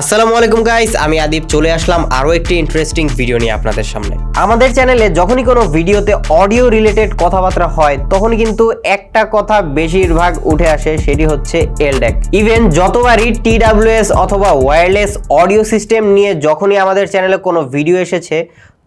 আসসালামু আলাইকুম গাইস আমি আদিব, চলে আসলাম আরও একটি ইন্টারেস্টিং ভিডিও নিয়ে আপনাদের সামনে। আমাদের চ্যানেলে যখনই কোনো ভিডিওতে অডিও রিলেটেড কথাবার্তা হয় তখন কিন্তু একটা কথা বেশিরভাগ উঠে আসে, সেটি হচ্ছে এলডেক ইভেন যতবারই টি ডাব্লিউএস অথবা ওয়্যারলেস অডিও সিস্টেম নিয়ে যখনই আমাদের চ্যানেলে কোনো ভিডিও এসেছে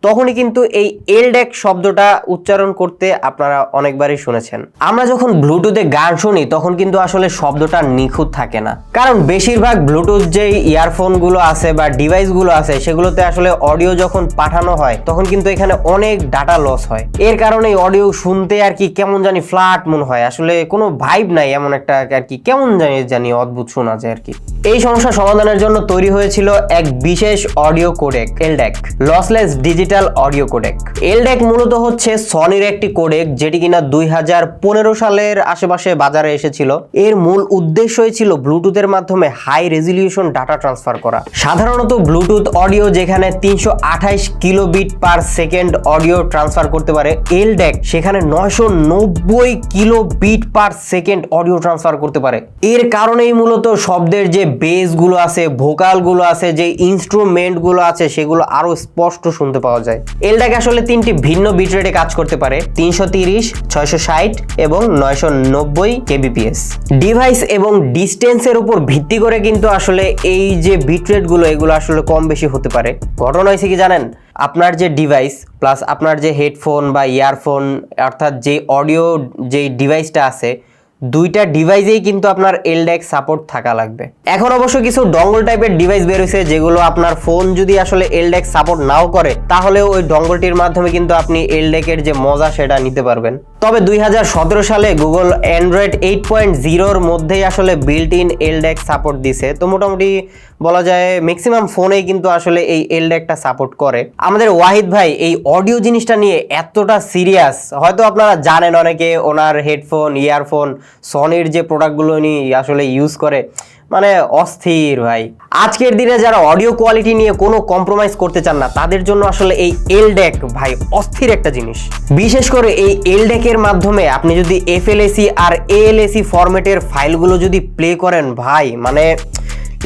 তখনই কিন্তু এই এলডেক শব্দটা উচ্চারণ করতে আপনারা অনেকবারই শুনেছেন। আমরা যখন ব্লুটুথে গান শুনি, তখন কিন্তু আসলে শব্দটা নিখুঁত থাকে না। কারণ বেশিরভাগ ব্লুটুথ যেই ইয়ারফোনগুলো আছে বা ডিভাইসগুলো আছে, সেগুলোতে আসলে অডিও যখন পাঠানো হয়, তখন কিন্তু এখানে অনেক ডাটা লস হয়। এর কারণে অডিও শুনতে আর কি কেমন জানি ফ্ল্যাট মনে হয়। আসলে কোনো ভাইব নাই এমন একটা আর কি, কেমন জানি জানি অদ্ভুত শোনা যায় আর কি। এই সমস্যা সমাধানের জন্য তৈরি হয়েছিল এক বিশেষ audio codec, LDAC, lossless digital audio codec. LDAC মূলত হচ্ছে সনির একটি কোডেক যেটি কিনা দুই হাজার পনেরো সালের আশেপাশে বাজারে এসেছিল। এর মূল উদ্দেশ্যই ছিল ব্লুটুথের মাধ্যমে হাই রেজলিউশন ডাটা ট্রান্সফার করা। সাধারণত ব্লুটুথ অডিও যেখানে তিনশো আঠাইশ kilobit per second audio transfer করতে পারে, এলডেক সেখানে নয়শো নব্বই kilo bit per second audio transfer করতে পারে। এর কারণেই মূলত শব্দের যে বেসগুলো আছে ভোকালগুলো আছে, যে ইনস্ট্রুমেন্টগুলো আছে, সেগুলো আরও স্পষ্ট শুনতে পাওয়া যায়। এলডাক আসলে তিনটি ভিন্ন বিট রেটে কাজ করতে পারে, তিনশো তিরিশ, ছয়শো ষাট এবং নয়শো নব্বই কেবিপিএস ডিভাইস এবং ডিস্টেন্সের উপর ভিত্তি করে কিন্তু আসলে এই যে বিট রেটগুলো এগুলো আসলে কম বেশি হতে পারে। ঘটনা হয়েছে কি জানেন? আপনার যে ডিভাইস প্লাস আপনার যে হেডফোন বা ইয়ারফোন অর্থাৎ যে অডিও যে ডিভাইসটা আছে দুইটা ডিভাইসেই কিন্তু আপনার এলডেক সাপোর্ট থাকা লাগবে। এখন অবশ্য কিছু ডঙ্গল টাইপের ডিভাইস বেরোছে যেগুলো আপনার ফোন যদি আসলে এলডেক সাপোর্ট নাও করে তাহলে ওই ডঙ্গলটির মাধ্যমে কিন্তু আপনি এলডেকের যে মজা সেটা নিতে পারবেন। তবে দুই হাজার সতেরো সালে গুগল অ্যান্ড্রয়েড এইট পয়েন্ট জিরোর মধ্যেই আসলে বিল্ট ইন এলডেক সাপোর্ট দিছে। তো মোটামুটি বলা যায় ম্যাক্সিমাম ফোনেই কিন্তু আসলে এই এলডেকটা সাপোর্ট করে। আমাদের ওয়াহিদ ভাই, এই অডিও জিনিসটা নিয়ে এতটা সিরিয়াস হয়তো আপনারা জানেন অনেকে, ওনার হেডফোন ইয়ারফোন সনির যে প্রোডাক্টগুলো নি আসলে ইউজ করে মানে অস্থির ভাই। আজকের দিনে যারা অডিও কোয়ালিটি নিয়ে কোনো কম্প্রোমাইজ করতে চান না, তাদের জন্য আসলে এই এল ডেক ভাই অস্থির একটা জিনিস। বিশেষ করে এই এল ডেকের মাধ্যমে আপনি যদি এফএলএসি আর এএলএসি ফরম্যাটের ফাইলগুলো যদি প্লে করেন ভাই মানে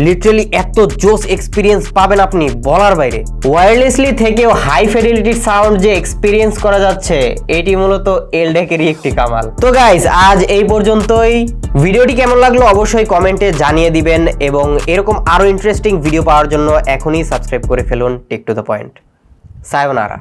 লিটারালি এত জোস এক্সপিরিয়েন্স পাবেন আপনি বলার বাইরে। ওয়্যারলেসলি থেকেও হাই ফিডেলিটির সাউন্ড যে এক্সপিরিয়েন্স করা যাচ্ছে, এটি মূলত এলডেকেরই একটি কামাল। তো গাইস আজ এই পর্যন্তই। ভিডিওটি কেমন লাগল অবশ্যই কমেন্টে জানিয়ে দিবেন এবং এরকম আরও ইন্টারেস্টিং ভিডিও পাওয়ার জন্য এখনই সাবস্ক্রাইব করে ফেলুন tech to the point sayonara